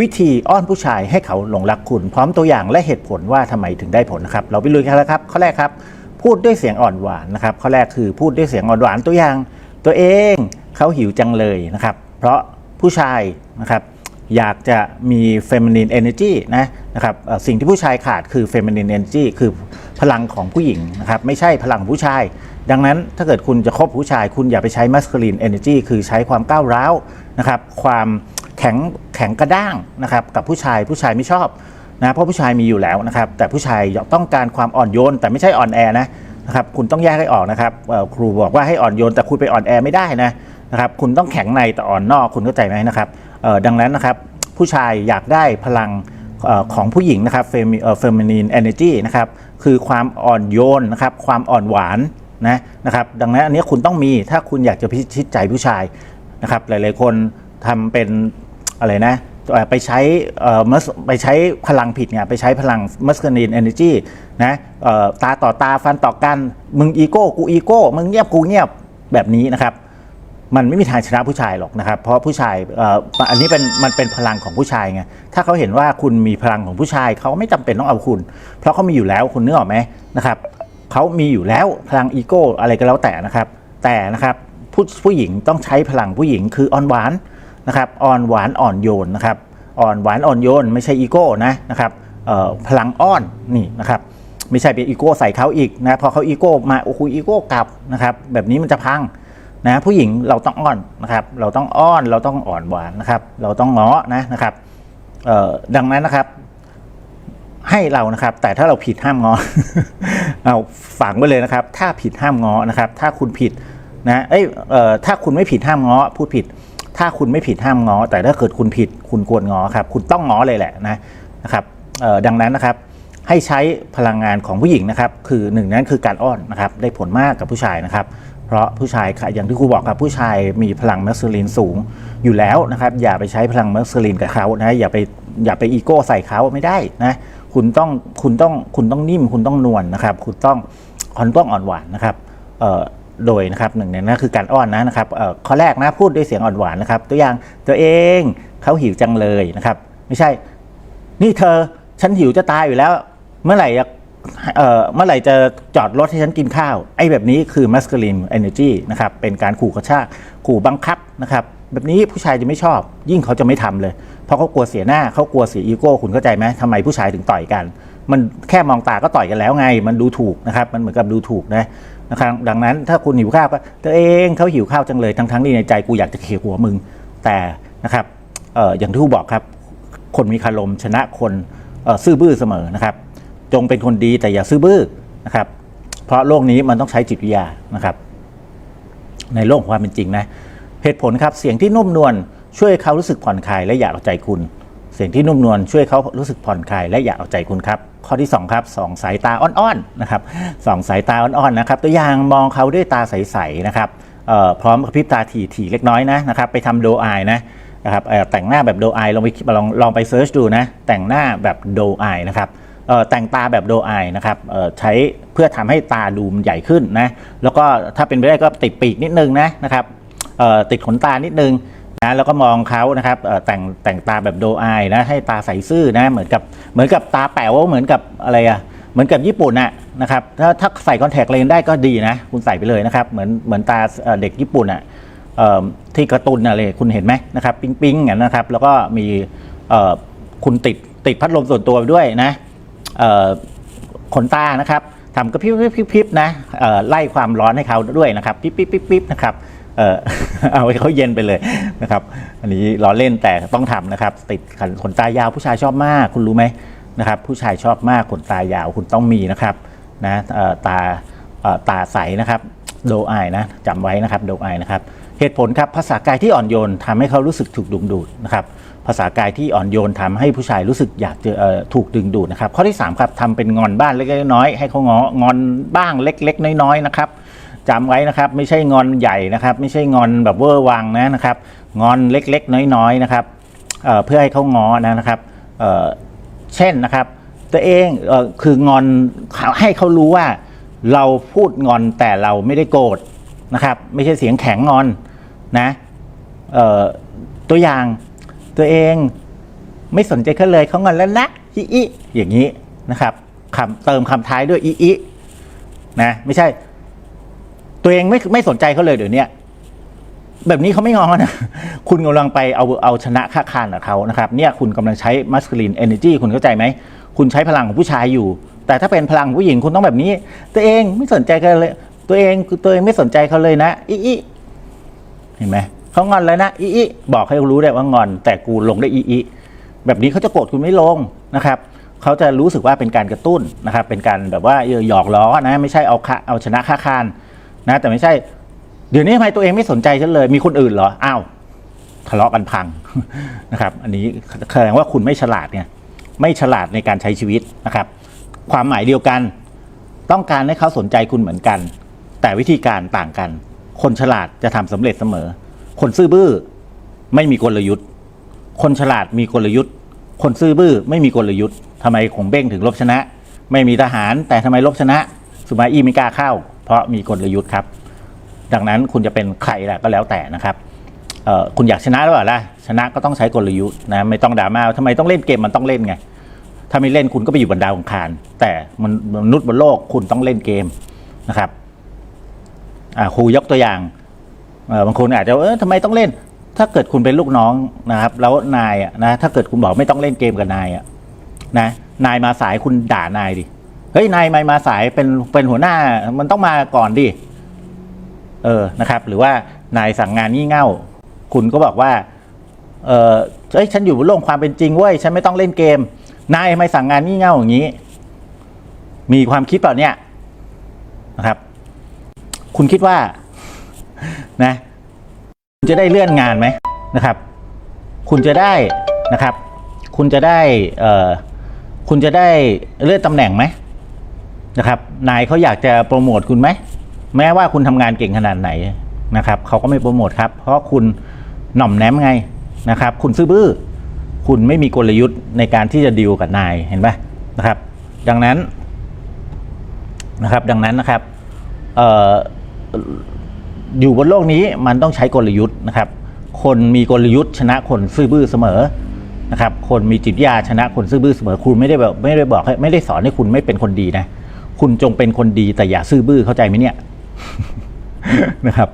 วิธีอ้อนผู้ชายให้เขาหลงรักคุณ พร้อมตัวอย่างและเหตุผลว่าทำไมถึงได้ผลนะครับ เราไปลุยกันแล้วครับข้อแรกครับ พูดด้วยเสียงอ่อนหวานนะครับข้อแรกคือพูดด้วยเสียงอ่อนหวานตัวอย่าง ตัวเองเขาหิวจังเลยนะครับ เพราะผู้ชายนะครับอยากจะมี feminine energy นะนะครับสิ่งที่ผู้ชายขาดคือ feminine energy คือพลังของผู้หญิงนะครับไม่ใช่พลังผู้ชาย ดังนั้นถ้าเกิดคุณจะคบผู้ชาย คุณอย่าไปใช้ masculine energy คือใช้ความก้าวร้าวนะครับความ แข็งแข็งกระด้างนะครับกับผู้ชายผู้ชายไม่ชอบนะเพราะผู้ชายมีอยู่แล้วนะครับ แต่ผู้ชายต้องการความอ่อนโยนแต่ไม่ใช่อ่อนแอนะนะครับคุณต้องแยกให้ออกนะครับครูบอกว่าให้อ่อนโยนแต่คุณไปอ่อนแอไม่ได้นะนะครับคุณต้องแข็งในแต่อ่อนนอกคุณเข้าใจไหมนะครับดังนั้นนะครับผู้ชายอยากได้พลังของผู้หญิงนะครับเฟมิเอ่อ feminine energy นะครับคือความอ่อนโยนนะครับความอ่อนหวานนะนะครับดังนั้นอันนี้คุณต้องมีถ้าคุณอยากจะพิชิตใจผู้ชายนะครับหลายๆคนทำเป็น อะไรนะไปใช้ไปใช้พลังผิดเนี่ยไปใช้พลัง masculine energy นะตาต่อตาฟันต่อกัน มึงอีโก้กูอีโก้ มึงเงียบกูเงียบแบบนี้นะครับ มันไม่มีทางชนะผู้ชายหรอกนะครับ เพราะผู้ชายอ,อันนี้เป็นมันเป็นพลังของผู้ชายไงถ้าเขาเห็นว่าคุณมีพลังของผู้ชาย เขาไม่จำเป็นต้องเอาคุณ เพราะเขามีอยู่แล้วคุณนึกออกไหมนะครับเขามีอยู่แล้วพลังอีโก้อะไรก็แล้วแต่นะครับ แต่นะครับผู้ผู้หญิงต้องใช้พลังผู้หญิงคืออ่อนหวาน นะครับอ่อนหวานอ่อนโยนนะครับอ่อนหวานอ่อนโยนไม่ใช่อีโก้นะนะครับพลังอ้อนนี่นะครับไม่ใช่เป็นอีโก้ใส่เขาอีกนะพอเขาอีโก้มาโอ้โหอีโก้กลับนะครับแบบนี้มันจะพังนะผู้หญิงเราต้องอ้อนนะครับเราต้องอ้อนเราต้องอ่อนหวานนะครับเราต้องง้อนะนะครับดังนั้นนะครับให้เรานะครับ แต่ถ้าเราผิดห้ามง้อเอาฝังไว้เลยนะครับ ถ้าผิดห้ามง้อนะครับ ถ้าคุณผิดนะเอ้ยเอ่อถ้าคุณไม่ผิดห้ามง้อพูดผิด ถ้าคุณไม่ผิดห้ามง้อ แต่ถ้าเกิดคุณผิดคุณควรง้อครับ คุณต้องง้อเลยแหละนะนะครับดังนั้นนะครับให้ใช้พลังงานของผู้หญิงนะครับ คือหนึ่งนั้นคือการอ้อนนะครับได้ผลมากกับผู้ชายนะครับ เพราะผู้ชายค่ะอย่างที่ครูบอกครับผู้ชายมีพลังแมสคูลินสูงอยู่แล้วนะครับ อย่าไปใช้พลังแมสคูลินกับเขานะอย่าไปอย่าไปอีโก้ใส่เขาไม่ได้นะคุณต้องคุณต้องคุณต้องนิ่มคุณต้องนวลนะครับ คุณต้องคุณต้องอ่อนหวานนะครับ โดยนะครับหนึ่งในนั้นคือการอ้อนนะนะครับข้อแรกนะพูดด้วยเสียงอ่อนหวานนะครับ ตัวอย่างตัวเองเขาหิวจังเลยนะครับ ไม่ใช่ นี่เธอฉันหิวจะตายอยู่แล้ว เมื่อไหร่จะเมื่อไหร่จะจอดรถให้ฉันกินข้าว ไอ้แบบนี้คือ masculine energy นะครับเป็นการขู่กระชากขู่บังคับนะครับแบบนี้ผู้ชายจะไม่ชอบ ยิ่งเขาจะไม่ทำเลย เพราะเขากลัวเสียหน้าเขากลัวเสียอีโก้คุณเข้าใจไหมทำไมผู้ชายถึงต่อยกัน มันแค่มองตาก็ต่อยกันแล้วไง มันดูถูกนะครับ มันเหมือนกับดูถูกนะ นะครับดังนั้นถ้าคุณหิวข้าวก็ตัวเองเขาหิวข้าวจังเลยทั้งทั้งๆที่ในใจกูอยากจะเขี่ยหัวมึง แต่นะครับเอ่ออย่างที่ครูบอกครับ คนมีคารมชนะคนเอ่อซื่อบื้อเสมอนะครับ จงเป็นคนดีแต่อย่าซื่อบื้อนะครับ เพราะโลกนี้มันต้องใช้จิตวิทยานะครับ ในโลกความเป็นจริงนะเหตุผลครับเสียงที่นุ่มนวลช่วยเขารู้สึกผ่อนคลายและอยากเอาใจคุณ เสียงที่นุ่มนวลช่วยเขารู้สึกผ่อนคลายและอยากเอาใจคุณครับ ข้อที่สองครับสองสายตาอ่อนๆนะครับสองสายตาอ่อนๆนะครับตัวอย่างมองเขาด้วยตาใสๆนะครับพร้อมกระพริบตาถี่ๆเล็กน้อยนะนะครับไปทำโดอายนะนะครับแต่งหน้าแบบโดอายลองไปลองลองไปเซิร์ชดูนะแต่งหน้าแบบโดอายนะครับแต่งตาแบบโดอายนะครับใช้เพื่อทำให้ตาดูมใหญ่ขึ้นนะแล้วก็ถ้าเป็นไปได้ก็ติดปีกนิดนึงนะนะครับติดขนตานิดนึง นะแล้วก็มองเขานะครับแต่งแต่งตาแบบโดอายนะให้ตาใสซื่อนะเหมือนกับเหมือนกับตาแป๋วเหมือนกับอะไรอะเหมือนกับญี่ปุ่นอะนะครับถ้าถ้าใส่คอนแทคเลนส์ได้ก็ดีนะ คุณใส่ไปเลยนะครับ เหมือนเหมือนตาเด็กญี่ปุ่นอะเอ่อที่การ์ตูนอะไรคุณเห็นไหมนะครับ ปิ๊งปิ๊งอย่างนะครับ แล้วก็มีคุณติดติดพัดลมส่วนตัวไปด้วยนะขนตานะครับทำกระพริบพิบพิบนะไล่ความร้อนให้เขาด้วยนะครับปิ๊บปิ๊บปิ๊บปิ๊บนะครับ เอ่อเอาให้เขาเย็นไปเลยนะครับอันนี้ล้อเล่นแต่ต้องทำนะครับ ติดขนตายาวผู้ชายชอบมาก คุณรู้ไหมนะครับ ผู้ชายชอบมากขนตายาวคุณต้องมีนะครับนะเอ่อตาเอ่อตาใสนะครับโดอายนะจำไว้นะครับโดอายนะครับเหตุผลครับภาษากายที่อ่อนโยนทำให้เขารู้สึกถูกดึงดูดนะครับภาษากายที่อ่อนโยนทำให้ผู้ชายรู้สึกอยากจะเอ่อถูกดึงดูดนะครับข้อที่3ครับทำเป็นงอนบ้านเล็กๆน้อยๆให้เขางองอนบ้างเล็ก ๆ น้อยๆนะครับ จำไว้นะครับ ไม่ใช่งอนใหญ่นะครับ ไม่ใช่งอนแบบเวอร์วังนะนะครับ งอนเล็กๆ น้อยๆนะครับเเพื่อให้เขางอนะนะครับเเช่นนะครับ ตัวเองเออคืองอนให้เขารู้ว่าเราพูดงอนแต่เราไม่ได้โกรธนะครับ ไม่ใช่เสียงแข็งงอนนะตัวอย่างตัวเองไม่สนใจเขาเลยเขางอนแล้วนะอีอีอย่างนี้นะครับคำเติมคำท้ายด้วยอีอีนะไม่ใช่ ตัวเองไม่ไม่สนใจเขาเลยเดี๋ยวนี้แบบนี้เขาไม่งอนะ คุณกำลังไปเอาเอาชนะค่าคานกับเขานะครับ เนี่ยคุณกำลังใช้ masculine energy คุณเข้าใจไหม คุณใช้พลังของผู้ชายอยู่ แต่ถ้าเป็นพลังผู้หญิงคุณต้องแบบนี้ ตัวเองไม่สนใจกันเลย ตัวเองตัวเองไม่สนใจเขาเลยนะ อีอีเห็นไหมเขางอนแล้วนะอีอีบอกให้รู้ได้ว่างอน แต่กูลงได้อีอีแบบนี้เขาจะโกรธคุณไม่ลงนะครับเขาจะรู้สึกว่าเป็นการกระตุ้นนะครับ เป็นการแบบว่าเออหยอกล้อนะ ไม่ใช่เอาค่าเอาชนะค่าคาน นะแต่ไม่ใช่ เดี๋ยวนี้ทำไมตัวเองไม่สนใจฉันเลย มีคนอื่นเหรออ้าวทะเลาะกันพังนะครับ อันนี้แสดงว่าคุณไม่ฉลาดเนี่ยไม่ฉลาดในการใช้ชีวิตนะครับ ความหมายเดียวกัน ต้องการให้เขาสนใจคุณเหมือนกัน แต่วิธีการต่างกัน คนฉลาดจะทำสำเร็จเสมอ คนซื่อบื้อไม่มีกลยุทธ์ คนฉลาดมีกลยุทธ์ คนซื่อบื้อไม่มีกลยุทธ์ทำไมขงเบ้งถึงลบชนะ ไม่มีทหาร แต่ทำไมลบชนะ สุมาอี้ไม่กล้าเข้า ราะมีกลยุทธ์ครับ ดังนั้นคุณจะเป็นใครล่ะก็แล้วแต่นะครับคุณอยากชนะหรือเปล่าล่ะชนะก็ต้องใช้กลยุทธ์นะไม่ต้องดราม่าทำไมต้องเล่นเกมมันต้องเล่นไงถ้าไม่เล่นคุณก็ไปอยู่บนดาวองคาร แต่มันมนุษย์บนโลกคุณต้องเล่นเกมนะครับครูยกตัวอย่างบางคนอาจจะเออทำไมต้องเล่น ถ้าเกิดคุณเป็นลูกน้องนะครับ แล้วนายอะนะถ้าเกิดคุณบอกไม่ต้องเล่นเกมกับนายอะนะนายมาสายคุณด่านายดิ เฮ้ยนายไม่มาสายเป็นเป็นหัวหน้ามันต้องมาก่อนดิเออนะครับ หรือว่านายสั่งงานงี่เง่า คุณก็บอกว่า เออเอ้ยฉันอยู่บนโลกความเป็นจริงเว้ยฉันไม่ต้องเล่นเกม นายทำไมสั่งงานงี่เง่าอย่างนี้ มีความคิดเปล่าเนี่ยนะครับ คุณคิดว่านะคุณจะได้เลื่อนงานไหมนะครับ คุณจะได้นะครับ คุณจะได้เอ่อคุณจะได้เลื่อนตำแหน่งไหม นะครับ นายเขาอยากจะโปรโมทคุณไหม แม้ว่าคุณทำงานเก่งขนาดไหนนะครับเขาก็ไม่โปรโมทครับ เพราะคุณหน่อมแนมไงนะครับ คุณซื่อบื้อ คุณไม่มีกลยุทธ์ในการที่จะดีลกับนายเห็นไหมนะครับ ดังนั้นนะครับ ดังนั้นนะครับอออยู่บนโลกนี้มันต้องใช้กลยุทธ์นะครับ คนมีกลยุทธ์ชนะคนซื่อบื้อเสมอนะครับ คนมีจิตวิทยาชนะคนซื่อบื้อเสมอ คุณไม่ได้แบบไม่ได้บอกไม่ได้สอนให้คุณไม่เป็นคนดีนะ คุณจงเป็นคนดีแต่อย่าซื่อบื้อเข้าใจไหมเนี่ยนะครับ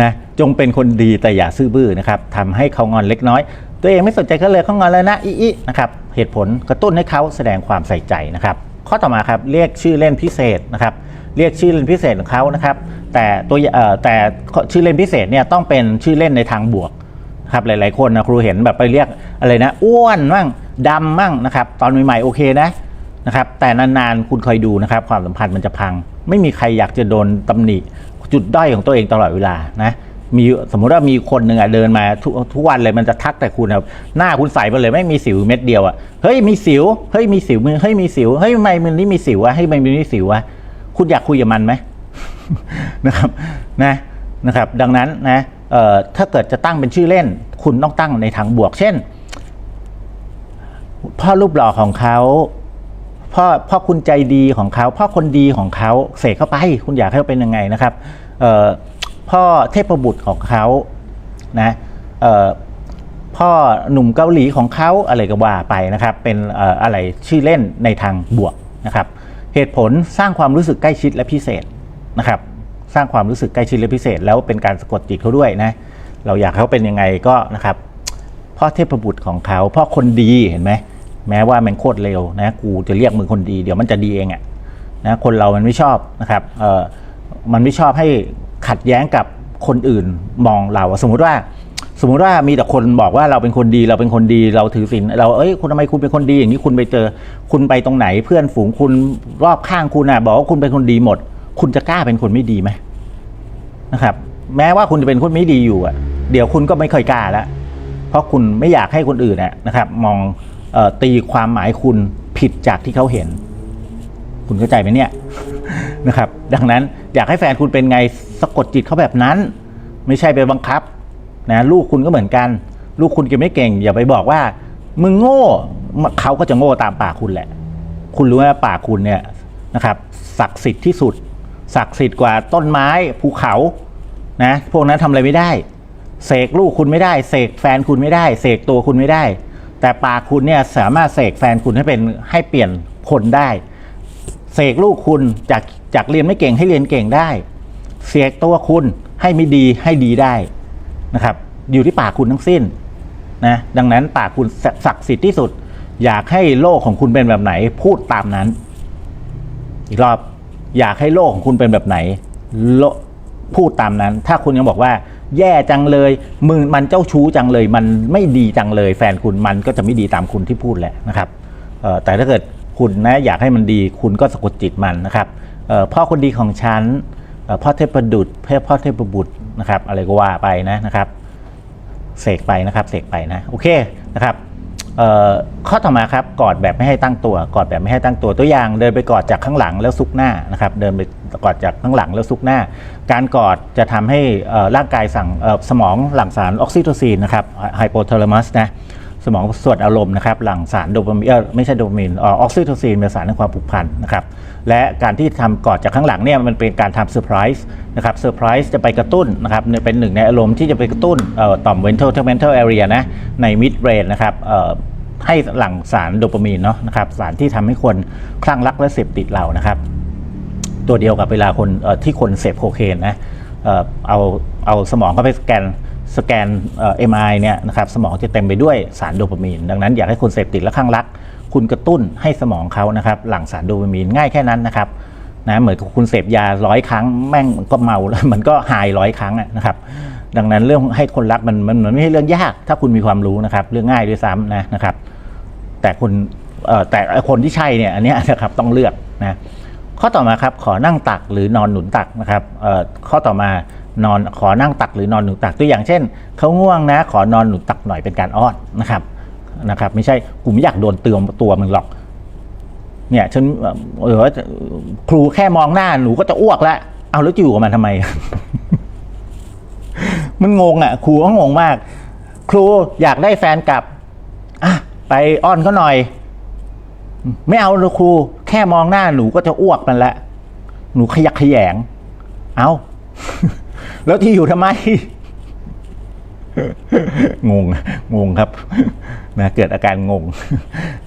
นะจงเป็นคนดีแต่อย่าซื่อบื้อนะครับทำให้เขางอนเล็กน้อย ตัวเองไม่สนใจเขาเลยเขางอนแล้วนะอีอีนะครับเหตุผลกระตุ้นให้เขาแสดงความใส่ใจนะครับข้อต่อมาครับเรียกชื่อเล่นพิเศษนะครับเรียกชื่อเล่นพิเศษของเขานะครับแต่ตัวเอ่อแต่ชื่อเล่นพิเศษเนี่ยต้องเป็นชื่อเล่นในทางบวกครับหลาย ๆ คนนะครูเห็นแบบไปเรียกอะไรนะ อ้วนมั่งดำมั่งนะครับตอนใหม่ๆโอเคนะ นะครับแต่นานๆคุณคอยดูนะครับ ความสัมพันธ์มันจะพัง ไม่มีใครอยากจะโดนตำหนิจุดด้อยของตัวเองตลอดเวลานะมีสมมุติว่ามีคนหนึ่งอะเดินมาทุกทุกวันเลยมันจะทักแต่คุณอะหน้าคุณใสไปเลยไม่มีสิวเม็ดเดียวอะเฮ้ยมีสิวเฮ้ยมีสิวมือเฮ้ยมีสิวเฮ้ยทำไมมันนี่มีสิววะเฮ้ยทำไมมันนี่สิววะคุณอยากคุยกับมันไหมนะครับนะนะครับ ดังนั้นนะเอ่อถ้าเกิดจะตั้งเป็นชื่อเล่น คุณต้องตั้งในทางบวก เช่น พ่อรูปหล่อของเขา พ่อพ่อคุณใจดีของเขาพ่อคนดีของเขาเสกเข้าไป คุณอยากให้เขาเป็นยังไงนะครับพ่อเทพบุตรของเขานะพ่อหนุ่มเกาหลีของเขาอะไรก็ว่าไปนะครับ เป็นอออะไรชื่อเล่นในทางบวกนะครับ เหตุผลสร้างความรู้สึกใกล้ชิดและพิเศษนะครับ สร้างความรู้สึกใกล้ชิดและพิเศษ แล้วเป็นการสะกดจิตเขาด้วยนะเราอยากเขาเป็นยังไงก็นะครับพ่อเทพบุตรของเขาพ่อคนดีเห็นไหม แม้ว่ามันโคตรเร็วนะกูจะเรียกมึงคนดีเดี๋ยวมันจะดีเองอะนะคนเรามันไม่ชอบนะครับเออมันไม่ชอบให้ขัดแย้งกับคนอื่นมองเราสมมุติว่า สมมุติว่ามีแต่คนบอกว่าเราเป็นคนดีเราเป็นคนดีเราถือศีลเราเอ้ยคุณทำไมคุณเป็นคนดีอย่างนี้คุณไปเจอคุณไปตรงไหนเพื่อนฝูงคุณรอบข้างคุณอะบอกว่าคุณเป็นคนดีหมด คุณจะกล้าเป็นคนไม่ดีไหมนะครับ แม้ว่าคุณจะเป็นคนไม่ดีอยู่อะ เดี๋ยวคุณก็ไม่ค่อยกล้าแล้วเพราะคุณไม่อยากให้คนอื่นน่ะนะครับ มอง ตีความหมายคุณผิดจากที่เขาเห็น คุณเข้าใจไหมเนี่ยนะครับ ดังนั้นอยากให้แฟนคุณเป็นไงสะกดจิตเขาแบบนั้น ไม่ใช่ไปบังคับนะลูกคุณก็เหมือนกัน ลูกคุณเก่งไม่เก่ง อย่าไปบอกว่า มึงโง่เขาก็จะโง่ตามปากคุณแหละ คุณรู้ไหมปากคุณเนี่ยนะครับศักดิ์สิทธิ์ที่สุดศักดิ์สิทธิ์กว่าต้นไม้ภูเขานะพวกนั้นทำอะไรไม่ได้ เสกลูกคุณไม่ได้ เสกแฟนคุณไม่ได้ เสกตัวคุณไม่ได้ แต่ปากคุณเนี่ยสามารถเสกแฟนคุณให้เป็นให้เปลี่ยนคนได้เสกลูกคุณจากจากเรียนไม่เก่งให้เรียนเก่งได้ เสกตัวคุณให้ไม่ดีให้ดีได้นะครับ อยู่ที่ปากคุณทั้งสิ้นนะดังนั้นปากคุณศักดิ์สิทธิ์ที่สุด อยากให้โลกของคุณเป็นแบบไหน พูดตามนั้น อีกรอบอยากให้โลกของคุณเป็นแบบไหนโล พูดตามนั้น ถ้าคุณยังบอกว่า แย่จังเลยมึงมันเจ้าชู้จังเลย มันไม่ดีจังเลย แฟนคุณมันก็จะไม่ดีตามคุณที่พูดแหละนะครับแต่ถ้าเกิดคุณนะอยากให้มันดีคุณก็สะกดจิตมันนะครับเอ่อพ่อคนดีของฉันเอ่อพ่อเทพดุษพ่อพ่อเทพบุตรนะครับ อะไรก็ว่าไปนะนะครับเสกไปนะครับเสกไปนะ โอเคนะครับ ข้อต่อมาครับกอดแบบไม่ให้ตั้งตัวกอดแบบไม่ให้ตั้งตัวตัวอย่าง เดินไปกอดจากข้างหลังแล้วซุกหน้านะครับเดินไปกอดจากข้างหลังแล้วซุกหน้า การกอดจะทำให้ร่างกายสั่งสมองหลั่งสารออกซิโทซินนะครับไฮโปทาลามัสนะ สมองส่วนอารมณ์นะครับหลั่งสารโดปามีนเออไม่ใช่โดปามีนออกซิโทซินเป็นสารในความผูกพันนะครับและการที่ทำกอดจากข้างหลังเนี่ยมันเป็นการทำเซอร์ไพรส์นะครับเซอร์ไพรส์จะไปกระตุ้นนะครับเป็นหนึ่งในอารมณ์ที่จะไปกระตุ้นเอ่อต่อม ventral tegmental area นะใน mid brain นะครับให้หลั่งสารโดปามีนเนาะนะครับสารที่ทำให้คนคลั่งรักและเสพติดเรานะครับตัวเดียวกับเวลาคนที่คนเสพโคเคนนะเอ่อเอาเอาสมองเข้าไปสแกน สแกนเอ็มไอเนี่ยนะครับสมองจะเต็มไปด้วยสารโดปามีน ดังนั้นอยากให้คนเสพติดและข้างรัก คุณกระตุ้นให้สมองเขานะครับหลั่งสารโดปามีนง่ายแค่นั้นนะครับนะเหมือนกับคุณเสพยาร้อยครั้งแม่งก็เมาแล้วมันก็หายร้อยครั้งนะครับดังนั้นเรื่องให้คนรักมันมันไม่ใช่เรื่องยาก ถ้าคุณมีความรู้นะครับ เรื่องง่ายด้วยซ้ำนะนะครับ แต่คนเอ่อแต่คนที่ใช่เนี่ยอันนี้นะครับต้องเลือกนะข้อต่อมาครับขอนั่งตักหรือนอนหนุนตักนะครับเอ่อข้อต่อมา นอนขอนั่งตักหรือนอนหนุนตักตัวอย่างเช่นเขาง่วงนะ ขอนอนหนุนตักหน่อยเป็นการอ้อนนะครับนะครับ ไม่ใช่กูไม่อยากโดนเตือนตัวมึงหรอก เนี่ยฉันเออครูแค่มองหน้าหนูก็จะอ้วกแล้วเอาแล้วจะอยู่กับมันทำไม มันงงอะ ครูก็งงมาก ครูอยากได้แฟนกลับอะไปอ้อนเขาหน่อย ไม่เอาครู แค่มองหน้าหนูก็จะอ้วกมันละหนูขยักขยง เอา แล้วที่อยู่ทำไม งง งงครับนะเกิดอาการงง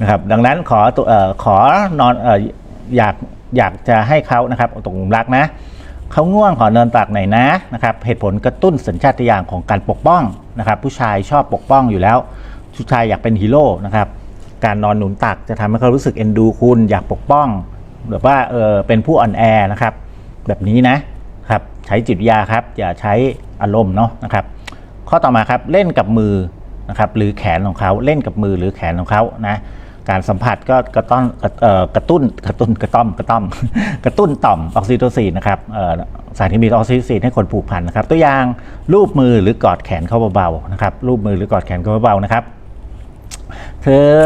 นะครับ ดังนั้นขอตัวขอนอนออยากอยากจะให้เขานะครับตกหลุมรักนะเขาง่วงขอนอนตักหน่อยนะนะครับเหตุผลกระตุ้นสัญชาตญาณของการปกป้องนะครับ ผู้ชายชอบปกป้องอยู่แล้วผู้ชายอยากเป็นฮีโร่นะครับ การนอนหนุนตักจะทำให้เขารู้สึกเอ็นดูคุณอยากปกป้องแบบว่าเออเป็นผู้อ่อนแอนะครับ แบบนี้นะ ใช้จิตวิทยาครับ อย่าใช้อารมณ์เนาะนะครับ ข้อต่อมาครับเล่นกับมือนะครับหรือแขนของเขาเล่นกับมือหรือแขนของเขานะการสัมผัสก็กระต้อนกระตุ้นกระตุ้นกระต้อมกระต้อมกระตุ้นต่อมออกซิโทซินนะครับสารที่มีออกซิโทซินให้คนผูกพันนะครับ ตัวอย่างรูปมือหรือกอดแขนเขาเบาๆนะครับรูปมือหรือกอดแขนเขาเบาๆนะครับ เธอ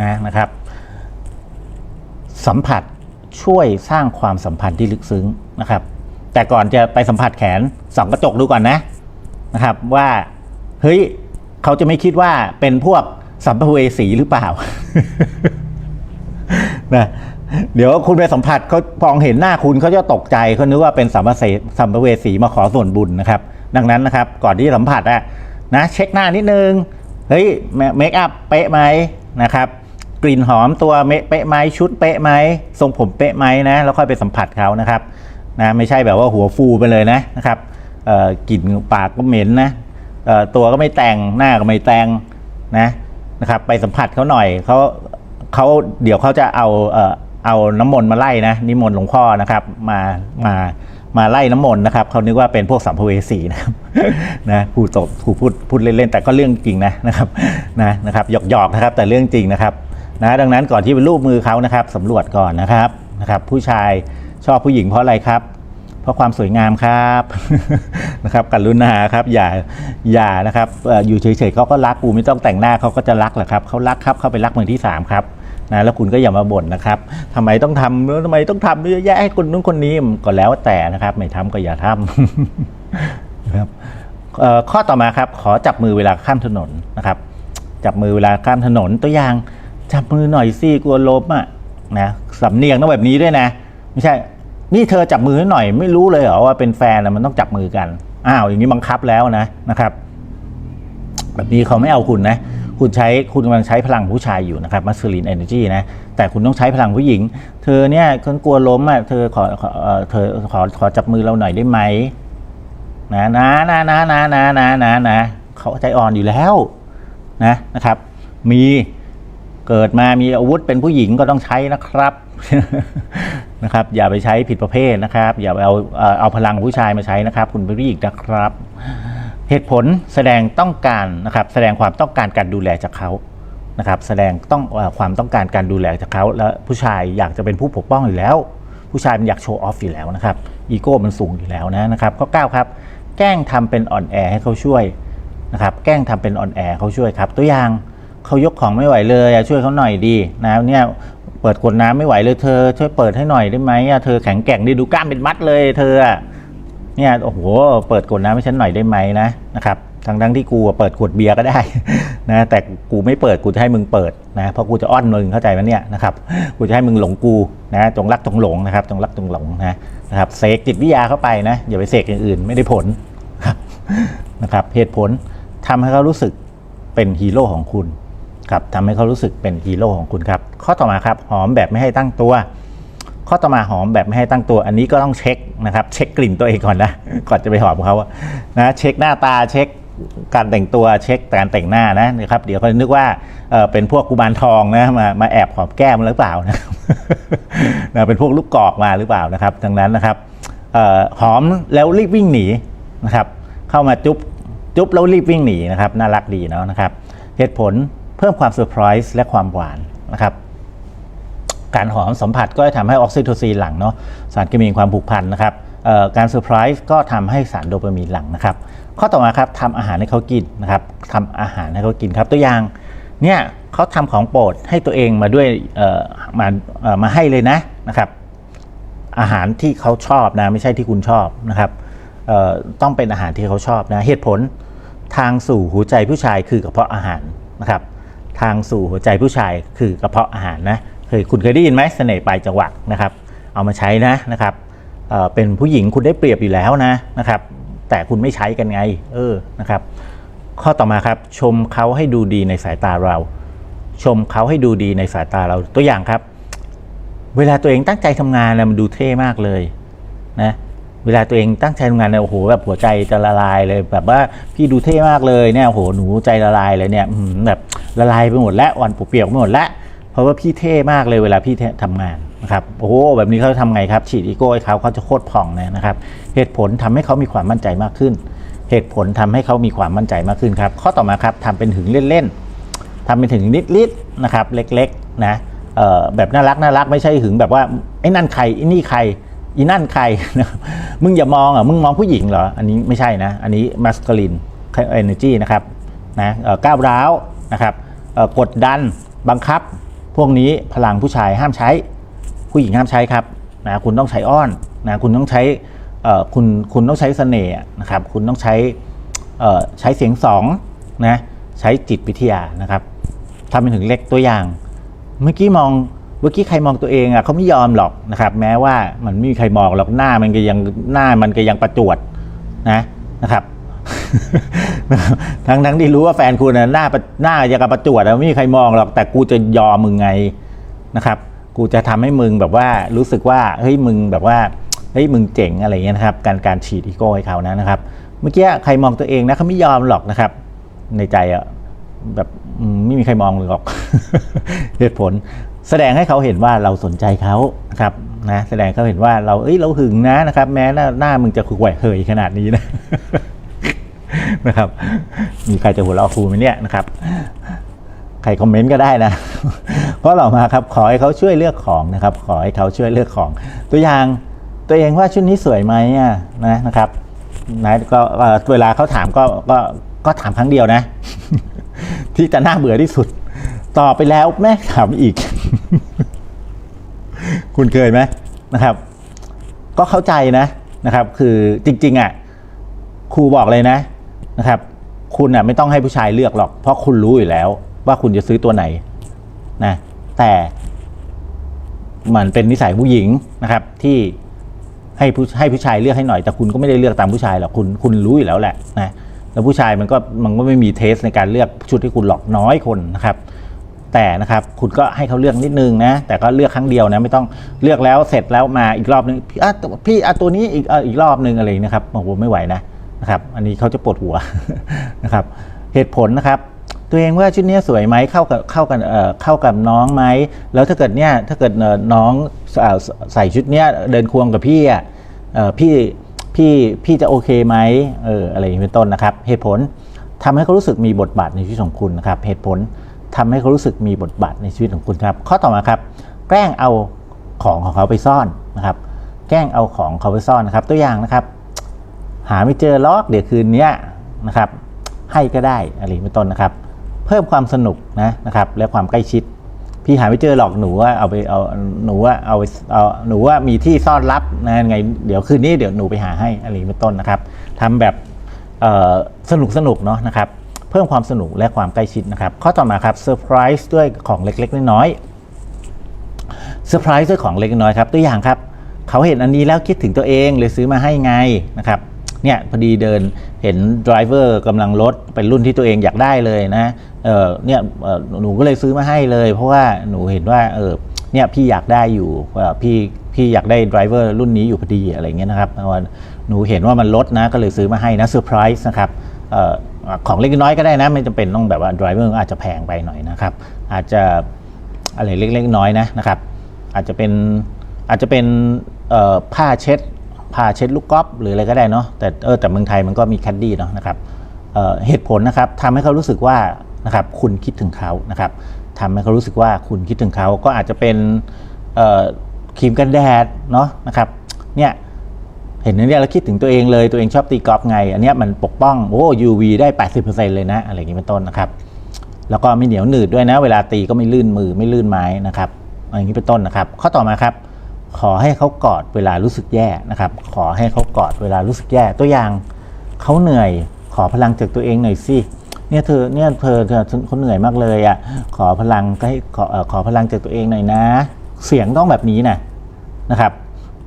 นะนะครับ สัมผัสช่วยสร้างความสัมพันธ์ที่ลึกซึ้งนะครับ แต่ก่อนจะไปสัมผัสแขนส่องกระจกดูก่อนนะนะครับ ว่าเฮ้ยเขาจะไม่คิดว่าเป็นพวกสัมภเวสีหรือเปล่านะเดี๋ยวคุณไปสัมผัสเขาพองเห็นหน้าคุณเขาจะตกใจเขานึกว่าเป็นสัมภเวสีสัมภเวสีมาขอส่วนบุญนะครับ ดังนั้นนะครับ ก่อนที่จะสัมผัสอะนะเช็คหน้านิดนึงเฮ้ยเมคอัพเป๊ะไหมนะครับกลิ่นหอมตัวเมเป๊ะไหมชุดเป๊ะไหมทรงผมเป๊ะไหมนะแล้วค่อยไปสัมผัสเขานะครับ นะไม่ใช่แบบว่าหัวฟูไปเลยนะนะครับกลิ่นปากก็เหม็นนะตัวก็ไม่แต่งหน้าก็ไม่แต่งนะนะครับไปสัมผัสเขาหน่อยเขาเขาเดี๋ยวเขาจะเอาเออเอาน้ำมนต์มาไล่นะนิมนต์หลวงพ่อนะครับมามามาไล่น้ำมนต์นะครับเขานึกว่าเป็นพวกสัมภเวสีนะครับนะพูดตบพูดพูดพูดเล่นๆแต่ก็เรื่องจริงนะนะครับนะนะครับหยอกๆนะครับแต่เรื่องจริงนะครับนะดังนั้นก่อนที่เป็นรูปมือเขานะครับสำรวจก่อนนะครับนะครับผู้ชาย ชอบผู้หญิงเพราะอะไรครับ เพราะความสวยงามครับนะครับกรุณาครับอย่าอย่านะครับอยู่เฉยๆเขาก็รักกูไม่ต้องแต่งหน้าเขาก็จะรักแหละครับเขารักครับเขาไปรักมือที่สามครับนะแล้วคุณก็อย่ามาบ่นนะครับทำไมต้องทำแล้วทำไมต้องทำเยอะแยะให้คนนู้นคนนี้ก็แล้วแต่นะครับ ไม่ทำก็อย่าทำนะครับข้อต่อมาครับ ขอจับมือเวลาข้ามถนนนะครับ จับมือเวลาข้ามถนนตัวอย่างจับมือหน่อยสิกลัวล้มอะนะสำเนียงต้องแบบนี้ด้วยนะ ไม่ใช่ นี่เธอจับมือหน่อยไม่รู้เลยเหรอว่าเป็นแฟนมันต้องจับมือกันอ้าวอย่างนี้บังคับแล้วนะนะครับ แบบนี้เขาไม่เอาคุณนะ คุณใช้คุณกำลังใช้พลังผู้ชายอยู่นะครับ masculine energy นะแต่คุณต้องใช้พลังผู้หญิง เธอเนี่ยคนกลัวล้มอะเธอขอขอเอ่อเธอขอขอจับมือเราหน่อยได้ไหมนะนะนะนะนะนะนะนะนะเขาใจอ่อนอยู่แล้วนะนะครับ มีเกิดมามีอาวุธเป็นผู้หญิงก็ต้องใช้นะครับ นะครับอย่าไปใช้ผิดประเภทนะครับ อย่าไปเอาเอาพลังผู้ชายมาใช้นะครับ คุณเป็นผู้หญิงนะครับ เหตุผลแสดงต้องการนะครับ แสดงความต้องการการดูแลจากเขานะครับแสดงต้องความต้องการการดูแลจากเขาแล้วผู้ชายอยากจะเป็นผู้ปกป้องอยู่แล้ว ผู้ชายมันอยากโชว์ออฟอยู่แล้วนะครับอีโก้มันสูงอยู่แล้วนะนะครับข้อ9ครับแกล้งทำเป็นอ่อนแอให้เขาช่วยนะครับแกล้งทำเป็นอ่อนแอเขาช่วยครับ ตัวอย่างเขายกของไม่ไหวเลยอะช่วยเขาหน่อยดีนะเนี่ย เปิดขวดน้ำไม่ไหวเลยเธอช่วยเปิดให้หน่อยได้ไหมอะเธอแข็งแกร่งดีดูกล้ามเป็นมัดเลย เธอเนี่ยโอ้โหเปิดขวดน้ำให้ฉันหน่อยได้ไหมนะนะครับทั้งทั้งที่กูเปิดขวดเบียร์ก็ได้นะแต่กูไม่เปิดกูจะให้มึงเปิดนะเพราะกูจะอ้อนมึงเข้าใจไหมเนี่ยนะครับกูจะให้มึงหลงกูนะจงรักจงหลงนะครับจงรักจงหลงนะนะครับเสกจิตวิทยาเข้าไปนะอย่าไปเสกอย่างอื่นไม่ได้ผลนะครับเหตุผลทำให้เขารู้สึกเป็นฮีโร่ของคุณ ครับทำให้เขารู้สึกเป็นฮีโร่ของคุณครับ ข้อต่อมาครับหอมแบบไม่ให้ตั้งตัว ข้อต่อมาหอมแบบไม่ให้ตั้งตัว อันนี้ก็ต้องเช็คนะครับ เช็คกลิ่นตัวเองก่อนนะก่อนจะไปหอมเขาอะนะเช็คหน้าตาเช็คการแต่งตัวเช็คการแต่งหน้านะนะครับเดี๋ยวเขานึกว่าเป็นพวกกุมารทองนะมามาแอบหอมแก้มหรือเปล่านะนะเป็นพวกลูกกอกมาหรือเปล่านะครับ ดังนั้นนะครับหอมแล้วรีบวิ่งหนีนะครับ เข้ามาจุ๊บจุ๊บแล้วรีบวิ่งหนีนะครับน่ารักดีเนาะนะครับ เหตุผล เพิ่มความเซอร์ไพรส์และความหวานนะครับการหอมสัมผัสก็จะทำให้ออกซิโทซินหลั่งเนาะสารเคมีความผูกพันนะครับการเซอร์ไพรส์ก็ทำให้สารโดปามีนหลั่งนะครับ ข้อต่อมาครับทำอาหารให้เขากินนะครับทำอาหารให้เขากินครับตัวอย่างเนี่ยเขาทำของโปรดให้ตัวเองมาด้วยมามาให้เลยนะนะครับ อาหารที่เขาชอบนะไม่ใช่ที่คุณชอบนะครับต้องเป็นอาหารที่เขาชอบนะเหตุผลทางสู่หัวใจผู้ชายคือกระเพาะอาหารนะครับ ทางสู่หัวใจผู้ชายคือกระเพาะอาหารนะเคยคุณเคยได้ยินไหมเสน่ห์ปลายจังหวะนะครับ เอามาใช้นะนะครับเเป็นผู้หญิงคุณได้เปรียบอยู่แล้วนะนะครับ แต่คุณไม่ใช้กันไง เออนะครับ ข้อต่อมาครับชมเขาให้ดูดีในสายตาเรา ชมเขาให้ดูดีในสายตาเราตัวอย่างครับ เวลาตัวเองตั้งใจทำงานนะมันดูเท่มากเลยนะ เวลาตัวเองตั้งใจทำงานเนี่ยโอ้โหแบบหัวใจจะละลายเลยแบบว่าพี่ดูเท่มากเลยเนี่ยโอ้โหหนูใจละลายเลยเนี่ยแบบละลายไปหมดแล้วอ่อนเปียกไปหมดแล้วเพราะว่าพี่เท่มากเลยเวลาพี่ทำงานนะครับโอ้โหแบบนี้เขาทำไงครับ ฉีดอีโก้ให้เขาเขาจะโคตรผ่องเลยนะครับ เหตุผลทำให้เขามีความมั่นใจมากขึ้น เหตุผลทำให้เขามีความมั่นใจมากขึ้นครับ ข้อต่อมาครับทำเป็นถึงเล่นๆทำเป็นถึงนิดๆนะครับเล็กๆนะแบบน่ารักน่ารักไม่ใช่ถึงแบบว่าไอ้นั่นใครไอ้นี่ใคร อีนั่นใครนะมึงอย่ามองอะ มึงมองผู้หญิงเหรอ อันนี้ไม่ใช่นะ อันนี้มัสคลินเอเนจีนะครับ นะเก้าวร้าวนะครับกดดัน บังคับ พวกนี้พลังผู้ชายห้ามใช้ ผู้หญิงห้ามใช้ครับ นะ คุณต้องใช้อ้อน นะ คุณต้องใช้คุณ คุณต้องใช้เสน่ห์นะครับ คุณต้องใช้ใช้เสียงสองนะ ใช้จิตวิทยานะครับทำเป็นถึงเล็กตัวอย่าง เมื่อกี้มอง เมื่อกี้ใครมองตัวเองอะเขาไม่ยอมหรอกนะครับ แม้ว่ามันไม่มีใครมองหรอกหน้ามันก็ยังหน้ามันก็ยังประจวดนะนะครับทั้งทั้งที่รู้ว่าแฟนคุณน่ะหน้าหน้ายังกับประจวดอะไม่มีใครมองหรอกแต่กูจะยอมมึงไงนะครับ กูจะทำให้มึงแบบว่ารู้สึกว่าเฮ้ยมึงแบบว่าเฮ้ยมึงเจ๋งอะไรเงี้ยนะครับ การการฉีดอีโก้ให้เขานะนะครับ เมื่อกี้ใครมองตัวเองนะเขาไม่ยอมหรอกนะครับ ในใจอะแบบไม่มีใครมองหรอกเหตุผล แสดงให้เขาเห็นว่าเราสนใจเขานะครับนะแสดงเขาเห็นว่าเราเอ้ยเราหึงนะนะครับ แม้หน้าหน้ามึงจะคุยไหวเคยขนาดนี้นะนะครับ มีใครจะหัวเราะครูไหมเนี่ยนะครับ ใครคอมเมนต์ก็ได้นะ เพราะเรามาครับขอให้เขาช่วยเลือกของนะครับ ขอให้เขาช่วยเลือกของ ตัวอย่างตัวเองว่าชุดนี้สวยไหมอะนะนะครับนะก็เอ่อเวลาเขาถามก็ก็ก็ถามครั้งเดียวนะ ที่จะน่าเบื่อที่สุดตอบไปแล้วแม่ถามอีก คุณเคยไหมนะครับ ก็เข้าใจนะนะครับ คือจริง ๆอะครูบอกเลยนะนะครับ คุณอะไม่ต้องให้ผู้ชายเลือกหรอก เพราะคุณรู้อยู่แล้ว ว่าคุณจะซื้อตัวไหนนะแต่มันเป็นนิสัยผู้หญิงนะครับ ที่ให้ผู้ให้ผู้ชายเลือกให้หน่อย แต่คุณก็ไม่ได้เลือกตามผู้ชายหรอกคุณคุณรู้อยู่แล้วแหละนะแล้วผู้ชายมันก็มันก็ไม่มีเทสในการเลือกชุดที่คุณหลอกน้อยคนนะครับ แต่นะครับคุณก็ให้เขาเลือกนิดนึงนะ แต่ก็เลือกครั้งเดียวนะไม่ต้องเลือกแล้วเสร็จแล้วมาอีกรอบนึงพี่อะพี่อะตัวนี้อีกอีกรอบนึงอะไรนะครับโอ้โหไม่ไหวนะนะครับ อันนี้เขาจะปวดหัวนะครับ เหตุผลนะครับ ตัวเองว่าชุดนี้สวยไหมเข้ากับเข้ากันเอ่อเข้ากับน้องไหมแล้วถ้าเกิดเนี่ยถ้าเกิดน้องใส่ชุดเนี้ยเดินควงกับพี่อะเอ่อพี่พี่พี่จะโอเคไหมเอออะไรเป็นต้นนะครับ เหตุผลทำให้เขารู้สึกมีบทบาทในชีวิตของคุณนะครับ เหตุผล ทำให้เขารู้สึกมีบทบาทในชีวิตของคุณครับ ข้อต่อมาครับ แกล้งเอาของของเขาไปซ่อนนะครับ แกล้งเอาของเขาไปซ่อนนะครับ ตัวอย่างนะครับ หาไม่เจอล็อกเดี๋ยวคืนนี้นะครับ ให้ก็ได้อะไรเป็นต้นนะครับ เพิ่มความสนุกนะนะครับ และความใกล้ชิด พี่หาไม่เจอหรอกหนูว่าเอาไปเอาหนูว่าเอาไปเอาหนูว่ามีที่ซ่อนลับนะไงเดี๋ยวคืนนี้เดี๋ยวหนูไปหาให้อะไรเป็นต้นนะครับทำแบบเออสนุกสนุกเนาะนะครับ เพิ่มความสนุกและความใกล้ชิดนะครับ ข้อต่อมาครับเซอร์ไพรส์ด้วยของเล็กๆน้อยๆเซอร์ไพรส์ด้วยของเล็กน้อยครับตัวอย่างครับเขาเห็นอันนี้แล้วคิดถึงตัวเองเลยซื้อมาให้ไงนะครับเนี่ยพอดีเดินเห็นดรเวอร์กำลังรถเป็นรุ่นที่ตัวเองอยากได้เลยนะเออเนี่ยหนูก็เลยซื้อมาให้เลย เพราะว่าหนูเห็นว่าเออเนี่ยพี่อยากได้อยู่พี่พี่อยากได้ดรเวอร์รุ่นนี้อยู่พอดีอะไรเงี้ยนะครับว่าหนูเห็นว่ามันลดนะก็เลยซื้อมาให้นะเซอร์ไพรส์นะครับ ของเล็กน้อยก็ได้นะ ไม่จำเป็นต้องแบบว่าดรเวอร์อาจจะแพงไปหน่อยนะครับ อาจจะอะไรเล็กๆน้อยนะนะครับ อาจจะเป็นอาจจะเป็นผ้าเช็ดผ้าเช็ดลูกกอล์ฟหรืออะไรก็ได้เนาะแต่เออแต่เมืองไทยมันก็มีแคดดี้เนาะนะครับเเหตุผลนะครับทำให้เขารู้สึกว่านะครับคุณคิดถึงเขานะครับทำให้เขารู้สึกว่าคุณคิดถึงเขาก็อาจจะเป็นครีมกันแดดเนาะนะครับเนี่ย ห็นอันเนี้ยแล้วคิดถึงตัวเองเลยตัวเองชอบตีกอล์ฟไง อันเนี้ยมันปกป้องโอ้ UV ได้ 80%เลยนะอะไรอย่างนี้เป็นต้นนะครับ แล้วก็ไม่เหนียวหนืดด้วยนะ เวลาตีก็ไม่ลื่นมือไม่ลื่นไม้นะครับอย่างนี้เป็นต้นนะครับ ข้อต่อมาครับ ขอให้เขากอดเวลารู้สึกแย่นะครับ ขอให้เขากอดเวลารู้สึกแย่ ตัวอย่างเขาเหนื่อย ขอพลังจากตัวเองหน่อยสิเนี่ยเธอเนี่ยเธอเธอเขาเหนื่อยมากเลยอะขอพลังก็ให้ขอเอ่อขอพลังจากตัวเองหน่อยนะ เสียงต้องแบบนี้นะนะครับ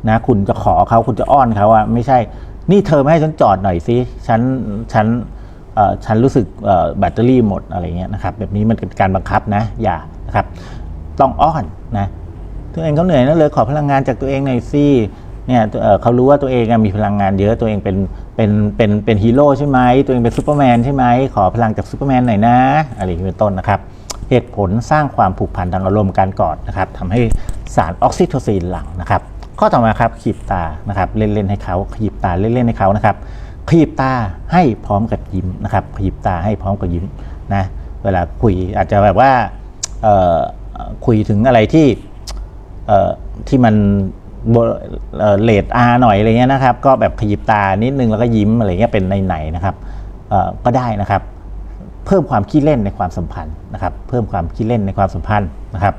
นะคุณจะขอเขาคุณจะอ้อนเขาอะไม่ใช่ นี่เธอไม่ให้ฉันจอดหน่อยสิฉันฉันฉันรู้สึกแบตเตอรี่หมดอะไรเงี้ยนะครับแบบนี้มันเป็นการบังคับนะ อย่านะครับ ต้องอ้อนนะตัวเองเขาเหนื่อยนะเลยขอพลังงานจากตัวเองหน่อยสิเนี่ยเขารู้ว่าตัวเองมีพลังงานเยอะตัวเองเป็นเป็นเป็นเป็นฮีโร่ใช่ไหมตัวเองเป็นซูเปอร์แมนใช่ไหมขอพลังจากซูเปอร์แมนหน่อยนะอะไรอย่างนี้เป็นต้นนะครับ เหตุผลสร้างความผูกพันทางอารมณ์การกอดนะครับทำให้สารออกซิโทซินหลั่งนะครับ ข้อต่อมาครับขยีบตานะครับเล่นๆให้เขาขยีบตาเล่นๆให้เขานะครับขยีบตาให้พร้อมกับยิ้มนะครับขยีบตาให้พร้อมกับยิ้มนะเวลาคุยอาจจะแบบว่าคุยถึงอะไรที่ที่มันเลดอาหน่อยอะไรเงี้ยนะครับ ก็แบบขยิบตานิดนึงแล้วก็ยิ้มอะไรเงี้ยเป็นในๆนะครับก็ได้นะครับ เพิ่มความขี้เล่นในความสัมพันธ์นะครับ เพิ่มความขี้เล่นในความสัมพันธ์นะครับ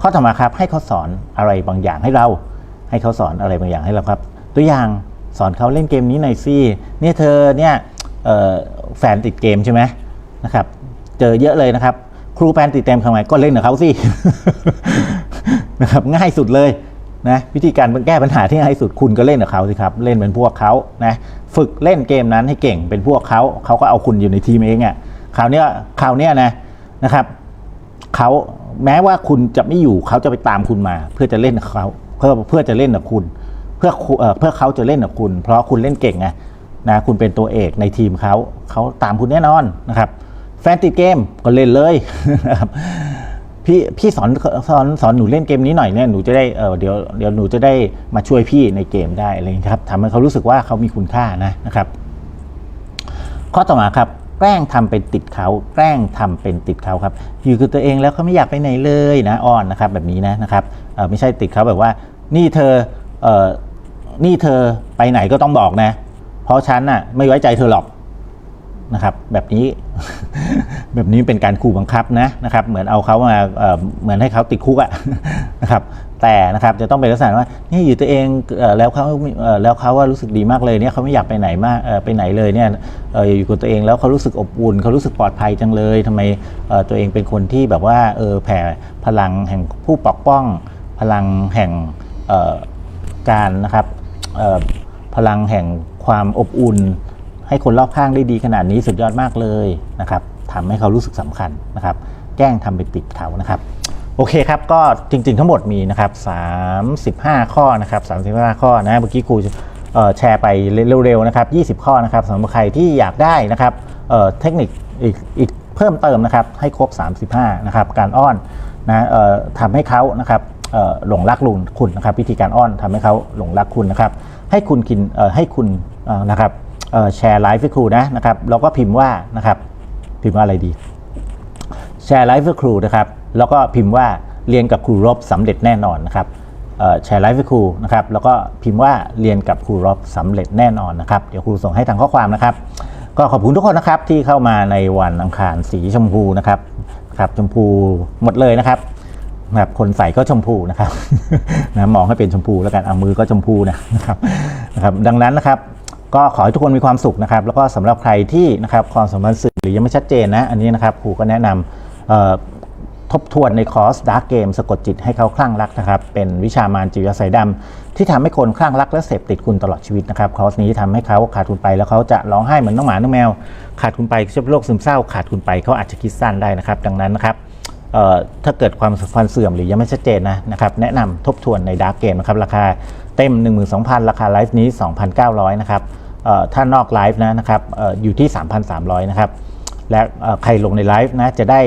ข้อต่อมาครับให้เขาสอนอะไรบางอย่างให้เรา ให้เขาสอนอะไรบางอย่างให้เราครับ ตัวอย่างสอนเขาเล่นเกมนี้หน่อยสิเนี่ยเธอเนี่ยแฟนติดเกมใช่ไหมนะครับเจอเยอะเลยนะครับ ครูแฟนติดเกมทำไงก็เล่นกับเขาสินะครับง่ายสุดเลยนะวิธีการแก้ปัญหาที่ง่ายสุดคุณก็เล่นกับเขาสิครับเล่นเป็นพวกเขานะฝึกเล่นเกมนั้นให้เก่งเป็นพวกเขาเขาก็เอาคุณอยู่ในทีมเองอะ่ะคราวนี้คราวนี้นะนะครับเขาแม้ว่าคุณจะไม่อยู่เขาจะไปตามคุณมา เพื่อจะเล่นกับเขา เพื่อเพื่อจะเล่นกับคุณ เพื่อเอ่อเพื่อเขาจะเล่นกับคุณ เพราะคุณเล่นเก่งไงนะคุณเป็นตัวเอกในทีมเขาเขาตามคุณแน่นอนนะครับ แฟนติดเกมก็เล่นเลยนะครับพี่พี่สอนสอนสอนหนูเล่นเกมนี้หน่อยเนี่ยหนูจะได้เออเดี๋ยวเดี๋ยวหนูจะได้มาช่วยพี่ในเกมได้อะไรอย่างนี้ครับทำให้เขารู้สึกว่าเขามีคุณค่านะนะครับ ข้อต่อมาครับ แกล้งทำเป็นติดเขาแกล้งทำเป็นติดเขาครับ อยู่กับตัวเองแล้วเขาไม่อยากไปไหนเลยนะอ้อนนะครับแบบนี้นะนะครับไม่ใช่ติดเขาแบบว่า นี่เธอเออนี่เธอไปไหนก็ต้องบอกนะ เพราะฉันน่ะไม่ไว้ใจเธอหรอกนะครับ แบบนี้แบบนี้เป็นการขู่บังคับนะนะครับ เหมือนเอาเขามาเเหมือนให้เขาติดคุกอะนะครับ แต่นะครับจะต้องเป็นลักษณะว่านี่อยู่ตัวเองแล้วเขาแล้วเขาว่ารู้สึกดีมากเลยเนี่ยเขาไม่อยากไปไหนมากไปไหนเลยเนี่ยอยู่กับตัวเองแล้วเขารู้สึกอบอุ่นเขารู้สึกปลอดภัยจังเลยทำไมตัวเองเป็นคนที่แบบว่าเออแผ่พลังแห่งผู้ปกป้อง พลังแห่งการนะครับพลังแห่งความอบอุ่น ให้คนรอบข้างได้ดีขนาดนี้สุดยอดมากเลยนะครับทำให้เขารู้สึกสำคัญนะครับ แกล้งทำเป็นติดเขานะครับ โอเคครับ ก็จริง ๆ ทั้งหมดมีนะครับ35 ข้อนะครับ35 ข้อนะเมื่อกี้ครูแชร์ไปเร็วๆนะครับ20 ข้อนะครับสำหรับใครที่อยากได้นะครับเเทคนิคอีกอีกเพิ่มเติมนะครับ ให้ครบ 35 นะครับ การอ้อนนะทำให้เขานะครับหลงรักลุนคุณนะครับวิธีการอ้อนทำให้เขาหลงรักคุณนะครับ ให้คุณกินให้คุณนะครับแชร์ไลฟ์ให้ครูนะนะครับแล้วก็พิมพ์ว่านะครับพิมพ์ว่าอะไรดี แชร์ไลฟ์ให้ครูนะครับ แล้วก็พิมพ์ว่าเรียนกับครูรบสำเร็จแน่นอนนะครับแชร์ไลฟ์ครูนะครับแล้วก็พิมพ์ว่าเรียนกับครูรบสำเร็จแน่นอนนะครับเดี๋ยวครูส่งให้ทางข้อความนะครับ ก็ขอบคุณทุกคนนะครับที่เข้ามาในวันอังคารสีชมพูนะครับครับชมพูหมดเลยนะครับนะครับคนใส่ก็ชมพูนะครับนะมองให้เป็นชมพูแล้วกันเอามือก็ชมพูนะครับนะครับ ดังนั้นนะครับก็ขอให้ทุกคนมีความสุขนะครับ แล้วก็สำหรับใครที่นะครับความสัมพันธ์สื่อหรือยังไม่ชัดเจนนะ อันนี้นะครับครูก็แนะนำเอ่อ บทวนในคอร์ส Dark Game สะกดจิตให้เขาคลั่งรักนะครับ เป็นวิชามารจิวิทยาสายดำที่ทำให้คนคลั่งรักและเสพติดคุณตลอดชีวิตนะครับคอร์สนี้ทำให้เขาขาดทุนไปแล้วเขาจะร้องไห้เหมือนน้องหมาน้องแมว ขาดทุนไปจะเป็นโรคซึมเศร้า ขาดทุนไปเขาอาจจะคิดสั้นได้นะครับ ดังนั้นนะครับถ้าเกิดความสัมพันธ์เสื่อมหรือยังไม่ชัดเจนนะนะครับแนะนำทบทวนในดาร์กเกมนะครับราคาเต็ม 12,000 ราคาไลฟ์นี้ 2,900 นะครับถ้านอกไลฟ์นะนะครับอยู่ที่ 3,300 นะครับและใครลงในไลฟ์นะจะได้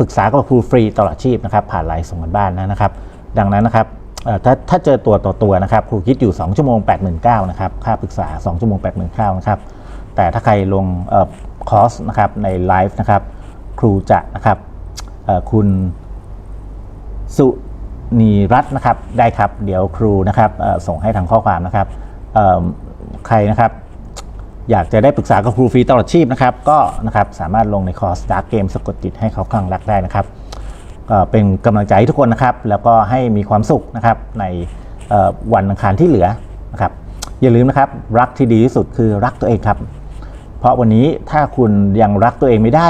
ปรึกษากับครูฟรีตลอดชีพนะครับผ่านไลน์ส่งกันบ้านนะครับ ดังนั้นนะครับถ้าถ้าเจอตัวต่อตัวนะครับครูคิดอยู่ 2 ชั่วโมง 89,000นะครับค่าปรึกษา 2 ชั่วโมง 89,000นะครับแต่ถ้าใครลงออคอร์สนะครับในไลฟ์นะครับครูจะนะครับคุณสุนีรัตน์นะครับได้ครับ เดี๋ยวครูนะครับส่งให้ทางข้อความนะครับใครนะครับ อยากจะได้ปรึกษากับครูฟรีตลอดชีพนะครับ ก็นะครับสามารถลงในคอร์ส Dark Game สะกดจิตให้เขาคลั่งรักได้นะครับเป็นกำลังใจให้ทุกคนนะครับ แล้วก็ให้มีความสุขนะครับในวันอังคารที่เหลือนะครับอย่าลืมนะครับรักที่ดีที่สุดคือรักตัวเองครับ เพราะวันนี้ถ้าคุณยังรักตัวเองไม่ได้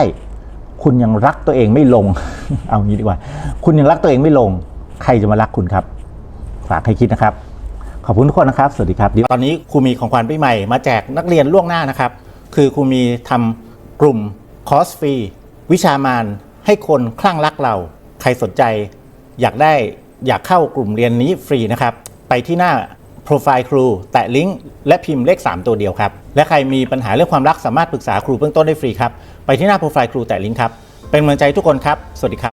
คุณยังรักตัวเองไม่ลง เอางี้ดีกว่า คุณยังรักตัวเองไม่ลง ใครจะมารักคุณครับ ฝากให้คิดนะครับ อบคุณทุกคนนะครับ สวัสดีครับ ตอนนี้ครูมีของขวัญปีใหม่มาแจกนักเรียนล่วงหน้านะครับ คือครูมีทำกลุ่มคอร์สฟรีวิชามานให้คนคลั่งรักเรา ใครสนใจ อยากได้อยากเข้ากลุ่มเรียนนี้ฟรีนะครับ ไปที่หน้าโปรไฟล์ครู แตะลิงก์และพิมพ์เลข 3 ตัวเดียวครับ และใครมีปัญหาเรื่องความรักสามารถปรึกษาครูเบื้องต้นได้ฟรีครับ ไปที่หน้าโปรไฟล์ครูแตะลิงก์ครับ เป็นกำลังใจทุกคนครับ สวัสดีครับ